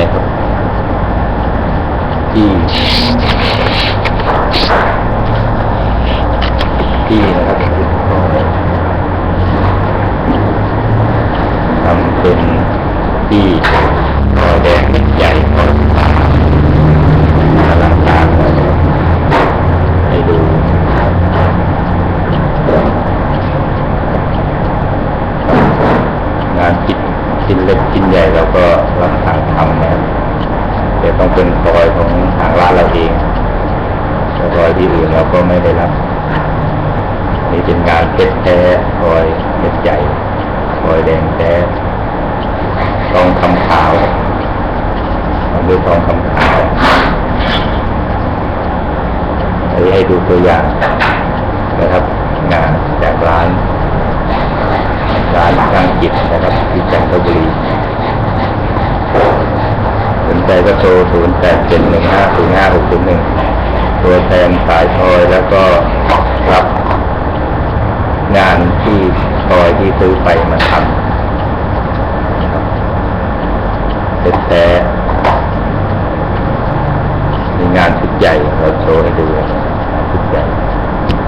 นะครับ ที่ที่นะครับทำเป็นที่ ชิ้นเล็กชิ้นใหญ่เราก็รับทางทำนะแต่ต้องเป็นรอยของทางร้านเราเองรอยที่อื่นเราก็ไม่ได้รับ นี่เป็นงานเพชรแท้รอยเม็ดใหญ่รอยแดงแท้ทองคำขาวทำด้วยทองคำขาวอันนี้ให้ดูตัวอย่างนะครับงานจากร้านร้าน ยิบนะครับที่จันทบุรีสนใจก็โทรศูนย์แปดเจ็ดหนึ่งห้าศูนย์ห้าหกศูนย์หนึ่งตัวแทนสายทอยแล้วก็รับงานที่ทอยที่ซื้อไปมาทำเป็นแต่มีงานชุดใหญ่เราโชว์ให้ดู